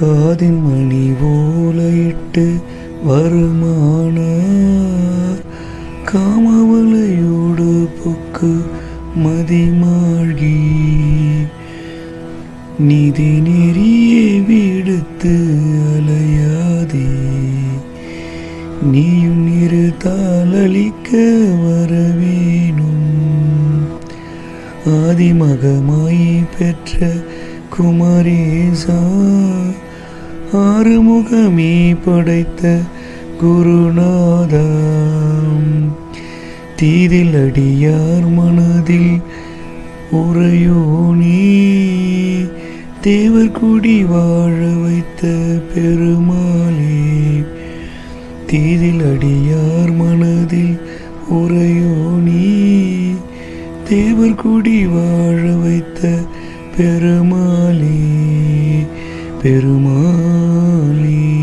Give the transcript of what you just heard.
காதின் மணி ஓலையிட்டு வருமானார். காமவலையோடு பொக்கு மதிமாழ்கி. நிதி நெறியே விடுத்து அலையாதே. நீயும் இரு அளிக்க வரவேணும். ஆதிமகமாய் பெற்ற குமரேசா. ஆறுமுகமே படைத்த குருநாதாம். தீதில் அடியார் மனதில் உறையோனே. தேவர் குடி வாழ வைத்த பெருமாளே. தீதில் அடியார் மனதில் உறையோனே. தேவர் குடி வாழ வைத்த பெருமாளே. பெருமானே.